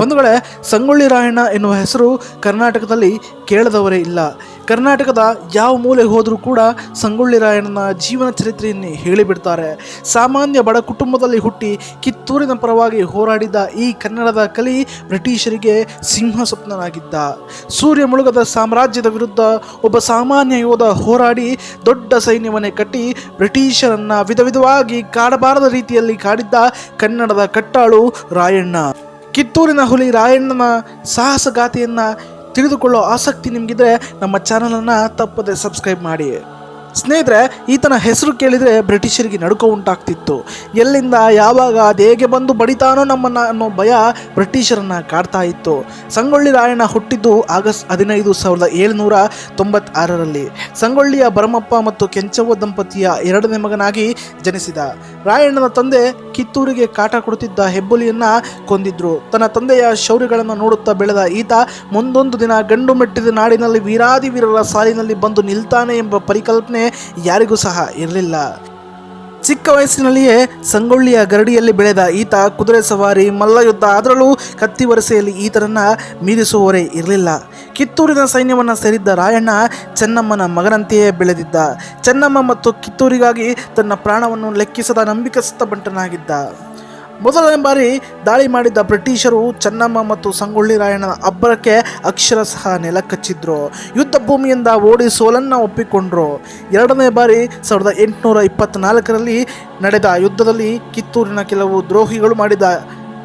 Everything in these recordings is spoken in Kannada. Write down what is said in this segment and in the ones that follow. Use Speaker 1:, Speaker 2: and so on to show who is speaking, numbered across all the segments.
Speaker 1: ಬಂಧುಗಳೇ, ಸಂಗೊಳ್ಳಿ ರಾಯಣ್ಣ ಎನ್ನುವ ಹೆಸರು ಕರ್ನಾಟಕದಲ್ಲಿ ಕೇಳದವರೇ ಇಲ್ಲ. ಕರ್ನಾಟಕದ ಯಾವ ಮೂಲೆ ಹೋದರೂ ಕೂಡ ಸಂಗೊಳ್ಳಿ ರಾಯಣ್ಣನ ಜೀವನ ಚರಿತ್ರೆಯನ್ನೇ ಹೇಳಿಬಿಡ್ತಾರೆ. ಸಾಮಾನ್ಯ ಬಡ ಕುಟುಂಬದಲ್ಲಿ ಹುಟ್ಟಿ ಕಿತ್ತೂರಿನ ಪರವಾಗಿ ಹೋರಾಡಿದ ಈ ಕನ್ನಡದ ಕಲಿ ಬ್ರಿಟಿಷರಿಗೆ ಸಿಂಹ ಸ್ವಪ್ನನಾಗಿದ್ದ. ಸೂರ್ಯ ಮುಳುಗದ ಸಾಮ್ರಾಜ್ಯದ ವಿರುದ್ಧ ಒಬ್ಬ ಸಾಮಾನ್ಯ ಯೋಧ ಹೋರಾಡಿ ದೊಡ್ಡ ಸೈನ್ಯವನ್ನೇ ಕಟ್ಟಿ ಬ್ರಿಟಿಷರನ್ನ ವಿಧ ವಿಧವಾಗಿ ಕಾಡಬಾರದ ರೀತಿಯಲ್ಲಿ ಕಾಡಿದ್ದ ಕನ್ನಡದ ಕಟ್ಟಾಳು ರಾಯಣ್ಣ. ಕಿತ್ತೂರಿನ ಹುಲಿ ರಾಯಣ್ಣನ ಸಾಹಸ ಗಾಥೆಯನ್ನು ತಿಳಿದುಕೊಳ್ಳೋ ಆಸಕ್ತಿ ನಿಮಗಿದ್ರೆ ನಮ್ಮ ಚಾನಲನ್ನು ತಪ್ಪದೆ ಸಬ್ಸ್ಕ್ರೈಬ್ ಮಾಡಿ. ಸ್ನೇಹಿತರೆ, ಈತನ ಹೆಸರು ಕೇಳಿದರೆ ಬ್ರಿಟಿಷರಿಗೆ ನಡುಕ ಉಂಟಾಗ್ತಿತ್ತು. ಎಲ್ಲಿಂದ, ಯಾವಾಗ ಅದು ಹೇಗೆ ಬಂದು ಬಡಿತಾನೋ ನಮ್ಮನ್ನು ಅನ್ನೋ ಭಯ ಬ್ರಿಟಿಷರನ್ನು ಕಾಡ್ತಾ ಇತ್ತು. ಸಂಗೊಳ್ಳಿ ರಾಯಣ್ಣ ಹುಟ್ಟಿದ್ದು ಆಗಸ್ಟ್ ಹದಿನೈದು ಸಾವಿರದ ಏಳುನೂರ ತೊಂಬತ್ತಾರರಲ್ಲಿ. ಸಂಗೊಳ್ಳಿಯ ಭರಮಪ್ಪ ಮತ್ತು ಕೆಂಚವ್ವ ದಂಪತಿಯ ಎರಡನೇ ಮಗನಾಗಿ ಜನಿಸಿದ. ರಾಯಣ್ಣನ ತಂದೆ ಕಿತ್ತೂರಿಗೆ ಕಾಟ ಕೊಡುತ್ತಿದ್ದ ಹೆಬ್ಬುಲಿಯನ್ನ ಕೊಂದಿದ್ರು. ತನ್ನ ತಂದೆಯ ಶೌರ್ಯಗಳನ್ನು ನೋಡುತ್ತಾ ಬೆಳೆದ ಈತ ಮುಂದೊಂದು ದಿನ ಗಂಡು ಮೆಟ್ಟಿದ ನಾಡಿನಲ್ಲಿ ವೀರಾದಿ ವೀರರ ಸಾಲಿನಲ್ಲಿ ಬಂದು ನಿಲ್ತಾನೆ ಎಂಬ ಪರಿಕಲ್ಪನೆ ಯಾರಿಗೂ ಸಹ ಇರಲಿಲ್ಲ. ಚಿಕ್ಕ ವಯಸ್ಸಿನಲ್ಲಿಯೇ ಸಂಗೊಳ್ಳಿಯ ಗರಡಿಯಲ್ಲಿ ಬೆಳೆದ ಈತ ಕುದುರೆ ಸವಾರಿ, ಮಲ್ಲಯುದ್ಧ, ಅದರಲ್ಲೂ ಕತ್ತಿ ವರಸೆಯಲ್ಲಿ ಈತನನ್ನ ಮೀರಿಸುವವರೇ ಇರಲಿಲ್ಲ. ಕಿತ್ತೂರಿನ ಸೈನ್ಯವನ್ನು ಸೇರಿದ್ದ ರಾಯಣ್ಣ ಚೆನ್ನಮ್ಮನ ಮಗನಂತೆಯೇ ಬೆಳೆದಿದ್ದ. ಚೆನ್ನಮ್ಮ ಮತ್ತು ಕಿತ್ತೂರಿಗಾಗಿ ತನ್ನ ಪ್ರಾಣವನ್ನು ಲೆಕ್ಕಿಸದ ನಂಬಿಕಸ್ಥ ಬಂಟನಾಗಿದ್ದ. ಮೊದಲನೇ ಬಾರಿ ದಾಳಿ ಮಾಡಿದ್ದ ಬ್ರಿಟಿಷರು ಚೆನ್ನಮ್ಮ ಮತ್ತು ಸಂಗೊಳ್ಳಿ ರಾಯಣ್ಣನ ಅಬ್ಬರಕ್ಕೆ ಅಕ್ಷರ ಸಹ ನೆಲ ಕಚ್ಚಿದ್ರು ಯುದ್ಧ ಭೂಮಿಯಿಂದ ಓಡಿ ಸೋಲನ್ನು ಒಪ್ಪಿಕೊಂಡ್ರು. ಎರಡನೇ ಬಾರಿ ಸಾವಿರದ ಎಂಟುನೂರ ಇಪ್ಪತ್ತ್ನಾಲ್ಕರಲ್ಲಿ ನಡೆದ ಯುದ್ಧದಲ್ಲಿ ಕಿತ್ತೂರಿನ ಕೆಲವು ದ್ರೋಹಿಗಳು ಮಾಡಿದ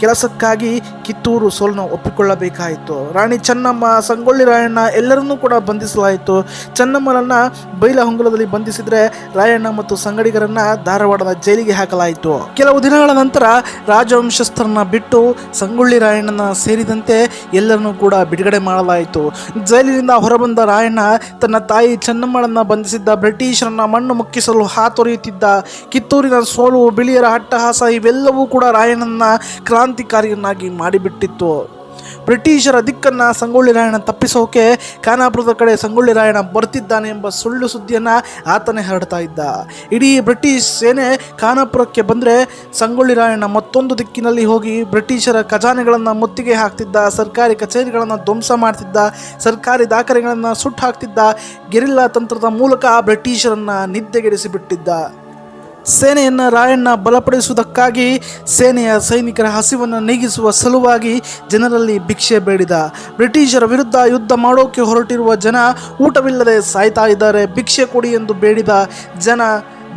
Speaker 1: ಕೆಲಸಕ್ಕಾಗಿ ಕಿತ್ತೂರು ಸೋಲನ್ನು ಒಪ್ಪಿಕೊಳ್ಳಬೇಕಾಯಿತು. ರಾಣಿ ಚೆನ್ನಮ್ಮ, ಸಂಗೊಳ್ಳಿ ರಾಯಣ್ಣ ಎಲ್ಲರನ್ನೂ ಕೂಡ ಬಂಧಿಸಲಾಯಿತು. ಚೆನ್ನಮ್ಮನನ್ನು ಬೈಲಹೊಂಗಲದಲ್ಲಿ ಬಂಧಿಸಿದರೆ ರಾಯಣ್ಣ ಮತ್ತು ಸಂಗಡಿಗರನ್ನ ಧಾರವಾಡದ ಜೈಲಿಗೆ ಹಾಕಲಾಯಿತು. ಕೆಲವು ದಿನಗಳ ನಂತರ ರಾಜವಂಶಸ್ಥರನ್ನ ಬಿಟ್ಟು ಸಂಗೊಳ್ಳಿ ರಾಯಣ್ಣನ ಸೇರಿದಂತೆ ಎಲ್ಲರನ್ನೂ ಕೂಡ ಬಿಡುಗಡೆ ಮಾಡಲಾಯಿತು. ಜೈಲಿನಿಂದ ಹೊರಬಂದ ರಾಯಣ್ಣ ತನ್ನ ತಾಯಿ ಚೆನ್ನಮ್ಮಳನ್ನು ಬಂಧಿಸಿದ್ದ ಬ್ರಿಟಿಷರನ್ನ ಮಣ್ಣು ಮುಕ್ಕಿಸಲು ಹಾತೊರೆಯುತ್ತಿದ್ದ ಕಿತ್ತೂರಿನ ಸೋಲು, ಬಿಳಿಯರ ಅಟ್ಟಹಾಸ ಇವೆಲ್ಲವೂ ಕೂಡ ರಾಯಣ್ಣನ ಕ್ರಾಂತಿಕಾರಿಯನ್ನಾಗಿ ಮಾಡಿಬಿಟ್ಟಿತ್ತು. ಬ್ರಿಟಿಷರ ದಿಕ್ಕನ್ನು ಸಂಗೊಳ್ಳಿ ರಾಯಣ್ಣ ತಪ್ಪಿಸೋಕೆ ಖಾನಾಪುರದ ಕಡೆ ಸಂಗೊಳ್ಳಿ ರಾಯಣ್ಣ ಬರ್ತಿದ್ದಾನೆ ಎಂಬ ಸುಳ್ಳು ಸುದ್ದಿಯನ್ನು ಆತನೇ ಹರಡ್ತಾ ಇದ್ದ. ಇಡೀ ಬ್ರಿಟಿಷ್ ಸೇನೆ ಖಾನಾಪುರಕ್ಕೆ ಬಂದರೆ ಸಂಗೊಳ್ಳಿ ರಾಯಣ್ಣ ಮತ್ತೊಂದು ದಿಕ್ಕಿನಲ್ಲಿ ಹೋಗಿ ಬ್ರಿಟಿಷರ ಖಜಾನೆಗಳನ್ನು ಮುತ್ತಿಗೆ ಹಾಕ್ತಿದ್ದ, ಸರ್ಕಾರಿ ಕಚೇರಿಗಳನ್ನು ಧ್ವಂಸ ಮಾಡ್ತಿದ್ದ, ಸರ್ಕಾರಿ ದಾಖಲೆಗಳನ್ನು ಸುಟ್ಟು ಹಾಕ್ತಿದ್ದ, ಗೆರಿಲ್ಲಾ ತಂತ್ರದ ಮೂಲಕ ಬ್ರಿಟಿಷರನ್ನು ನಿದ್ದೆಗೆಡಿಸಿಬಿಟ್ಟಿದ್ದ. ಸೇನೆಯನ್ನು ರಾಯಣ್ಣ ಬಲಪಡಿಸುವುದಕ್ಕಾಗಿ ಸೇನೆಯ ಸೈನಿಕರ ಹಸಿವನ್ನು ನೀಗಿಸುವ ಸಲುವಾಗಿ ಜನರಲ್ಲಿ ಭಿಕ್ಷೆ ಬೇಡಿದ. ಬ್ರಿಟಿಷರ ವಿರುದ್ಧ ಯುದ್ಧ ಮಾಡೋಕೆ ಹೊರಟಿರುವ ಜನ ಊಟವಿಲ್ಲದೆ ಸಾಯ್ತಾ ಇದ್ದಾರೆ. ಭಿಕ್ಷೆ ಕೊಡಿ ಎಂದು ಬೇಡಿದ ಜನ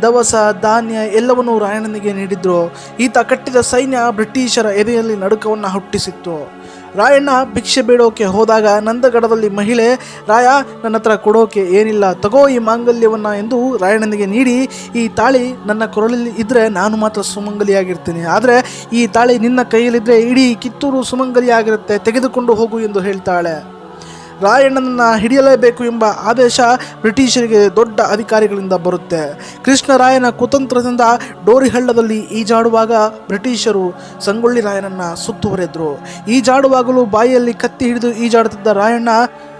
Speaker 1: ದವಸ, ಧಾನ್ಯ ಎಲ್ಲವನ್ನೂ ರಾಯಣ್ಣನಿಗೆ ನೀಡಿದ್ರು. ಈತ ಕಟ್ಟಿದ ಸೈನ್ಯ ಬ್ರಿಟಿಷರ ಎದೆಯಲ್ಲಿ ನಡುಕವನ್ನು ಹುಟ್ಟಿಸಿತ್ತು. ರಾಯಣ್ಣ ಭಿಕ್ಷೆ ಬೇಡೋಕೆ ಹೋದಾಗ ನಂದಗಡದಲ್ಲಿ ಮಹಿಳೆ, ರಾಯ, ನನ್ನ ಹತ್ರ ಕೊಡೋಕೆ ಏನಿಲ್ಲ, ತಗೋ ಈ ಮಾಂಗಲ್ಯವನ್ನು ಎಂದು ರಾಯಣ್ಣನಿಗೆ ನೀಡಿ, ಈ ತಾಳಿ ನನ್ನ ಕೊರಳಲ್ಲಿ ಇದ್ದರೆ ನಾನು ಮಾತ್ರ ಸುಮಂಗಲಿಯಾಗಿರ್ತೀನಿ. ಆದರೆ ಈ ತಾಳಿ ನಿನ್ನ ಕೈಯಲ್ಲಿದ್ದರೆ ಇಡೀ ಕಿತ್ತೂರು ಸುಮಂಗಲಿಯಾಗಿರುತ್ತೆ, ತೆಗೆದುಕೊಂಡು ಹೋಗು ಎಂದು ಹೇಳ್ತಾಳೆ. ರಾಯಣ್ಣನನ್ನು ಹಿಡಿಯಲೇಬೇಕು ಎಂಬ ಆದೇಶ ಬ್ರಿಟಿಷರಿಗೆ ದೊಡ್ಡ ಅಧಿಕಾರಿಗಳಿಂದ ಬರುತ್ತೆ. ಕೃಷ್ಣರಾಯನ ಕುತಂತ್ರದಿಂದ ಡೋರಿಹಳ್ಳದಲ್ಲಿ ಈಜಾಡುವಾಗ ಬ್ರಿಟಿಷರು ಸಂಗೊಳ್ಳಿ ರಾಯನನ್ನು ಸುತ್ತುವರೆದ್ರು. ಈಜಾಡುವಾಗಲೂ ಬಾಯಿಯಲ್ಲಿ ಕತ್ತಿ ಹಿಡಿದು ಈಜಾಡುತ್ತಿದ್ದ ರಾಯಣ್ಣ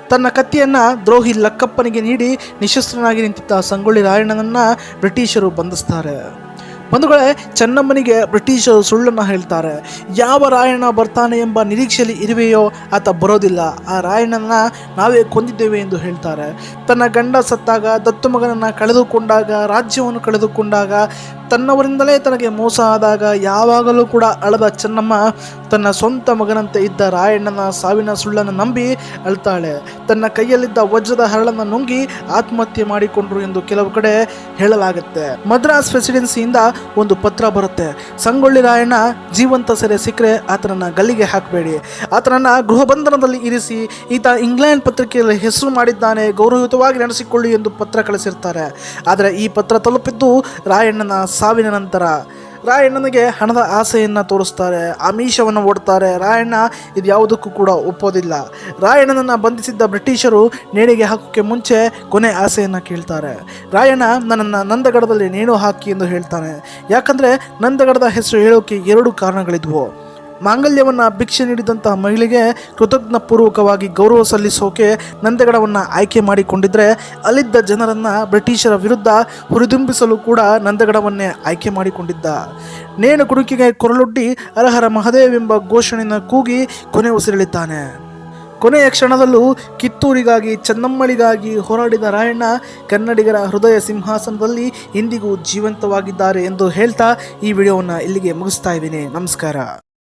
Speaker 1: ತನ್ನ ಕತ್ತಿಯನ್ನು ದ್ರೋಹಿ ಲಕ್ಕಪ್ಪನಿಗೆ ನೀಡಿ ನಿಶಸ್ತ್ರನಾಗಿ ನಿಂತಿದ್ದ ಸಂಗೊಳ್ಳಿ ರಾಯಣ್ಣನನ್ನು ಬ್ರಿಟಿಷರು ಬಂಧಿಸ್ತಾರೆ. ಬಂಧುಗಳೇ, ಚೆನ್ನಮ್ಮನಿಗೆ ಬ್ರಿಟಿಷರು ಸುಳ್ಳನ್ನು ಹೇಳ್ತಾರೆ. ಯಾವ ರಾಯಣ್ಣ ಬರ್ತಾನೆ ಎಂಬ ನಿರೀಕ್ಷೆಯಲ್ಲಿ ಇರುವೆಯೋ ಆತ ಬರೋದಿಲ್ಲ. ಆ ರಾಯಣ್ಣನ ನಾವೇ ಕೊಂದಿದ್ದೇವೆ ಎಂದು ಹೇಳ್ತಾರೆ. ತನ್ನ ಗಂಡ ಸತ್ತಾಗ, ದತ್ತು ಮಗನನ್ನು ಕಳೆದುಕೊಂಡಾಗ, ರಾಜ್ಯವನ್ನು ಕಳೆದುಕೊಂಡಾಗ ತನ್ನವರಿಂದಲೇ ತನಗೆ ಮೋಸ ಆದಾಗ ಯಾವಾಗಲೂ ಕೂಡ ಅಳದ ಚೆನ್ನಮ್ಮ ತನ್ನ ಸ್ವಂತ ಮಗನಂತೆ ಇದ್ದ ರಾಯಣ್ಣನ ಸಾವಿನ ಸುಳ್ಳನ್ನು ನಂಬಿ ಅಳ್ತಾಳೆ. ತನ್ನ ಕೈಯಲ್ಲಿದ್ದ ವಜ್ರದ ಹರಳನ್ನು ನುಂಗಿ ಆತ್ಮಹತ್ಯೆ ಮಾಡಿಕೊಂಡ್ರು ಎಂದು ಕೆಲವು ಕಡೆ ಹೇಳಲಾಗುತ್ತೆ. ಮದ್ರಾಸ್ ಪ್ರೆಸಿಡೆನ್ಸಿಯಿಂದ ಒಂದು ಪತ್ರ ಬರುತ್ತೆ. ಸಂಗೊಳ್ಳಿ ರಾಯಣ್ಣ ಜೀವಂತ ಸೆರೆ ಸಿಕ್ಕರೆ ಆತನನ್ನು ಗಲ್ಲಿಗೆ ಹಾಕಬೇಡಿ. ಆತನನ್ನು ಗೃಹ ಬಂಧನದಲ್ಲಿ ಇರಿಸಿ, ಈತ ಇಂಗ್ಲೆಂಡ್ ಪತ್ರಿಕೆಯಲ್ಲಿ ಹೆಸರು ಮಾಡಿದ್ದಾನೆ, ಗೌರವಯುತವಾಗಿ ನಡೆಸಿಕೊಳ್ಳಿ ಎಂದು ಪತ್ರ ಕಳಿಸಿರ್ತಾರೆ. ಆದರೆ ಈ ಪತ್ರ ತಲುಪಿದ್ದು ರಾಯಣ್ಣನ ಸಾವಿನ ನಂತರ ರಾಯಣ್ಣನಿಗೆ ಹಣದ ಆಸೆಯನ್ನು ತೋರಿಸ್ತಾರೆ ಆಮಿಷವನ್ನು ಓಡ್ತಾರೆ. ರಾಯಣ್ಣ ಇದು ಯಾವುದಕ್ಕೂ ಕೂಡ ಒಪ್ಪೋದಿಲ್ಲ. ರಾಯಣ್ಣನನ್ನು ಬಂಧಿಸಿದ್ದ ಬ್ರಿಟಿಷರು ನೇಣಿಗೆ ಹಾಕೋಕ್ಕೆ ಮುಂಚೆ ಕೊನೆ ಆಸೆಯನ್ನು ಕೇಳ್ತಾರೆ. ರಾಯಣ್ಣ ನನ್ನನ್ನು ನಂದಗಡದಲ್ಲಿ ನೇಣು ಹಾಕಿ ಎಂದು ಹೇಳ್ತಾನೆ. ಯಾಕಂದರೆ ನಂದಗಡದ ಹೆಸರು ಹೇಳೋಕೆ ಎರಡು ಕಾರಣಗಳಿದ್ವು. ಮಾಂಗಲ್ಯವನ್ನು ಭಿಕ್ಷೆ ನೀಡಿದಂತಹ ಮಹಿಳೆಗೆ ಕೃತಜ್ಞಪೂರ್ವಕವಾಗಿ ಗೌರವ ಸಲ್ಲಿಸೋಕೆ ನಂದಗಡವನ್ನು ಆಯ್ಕೆ ಮಾಡಿಕೊಂಡಿದ್ದರೆ ಅಲ್ಲಿದ್ದ ಜನರನ್ನು ಬ್ರಿಟಿಷರ ವಿರುದ್ಧ ಹುರಿದುಂಬಿಸಲು ಕೂಡ ನಂದಗಡವನ್ನೇ ಆಯ್ಕೆ ಮಾಡಿಕೊಂಡಿದ್ದ. ನೇಣು ಕುಡುಕಿಗೆ ಕೊರಳೊಡ್ಡಿ ಅರಹರ ಮಹದೇವೆಂಬ ಘೋಷಣೆಯನ್ನು ಕೂಗಿ ಕೊನೆ ಉಸಿರಳಿದ್ದಾನೆ ಕೊನೆಯ ಕ್ಷಣದಲ್ಲೂ ಕಿತ್ತೂರಿಗಾಗಿ, ಚೆನ್ನಮ್ಮಳಿಗಾಗಿ ಹೋರಾಡಿದ ರಾಯಣ್ಣ ಕನ್ನಡಿಗರ ಹೃದಯ ಸಿಂಹಾಸನದಲ್ಲಿ ಇಂದಿಗೂ ಜೀವಂತವಾಗಿದ್ದಾರೆ ಎಂದು ಹೇಳ್ತಾ ಈ ವಿಡಿಯೋವನ್ನು ಇಲ್ಲಿಗೆ ಮುಗಿಸ್ತಾ ಇದ್ದೀನಿ. ನಮಸ್ಕಾರ.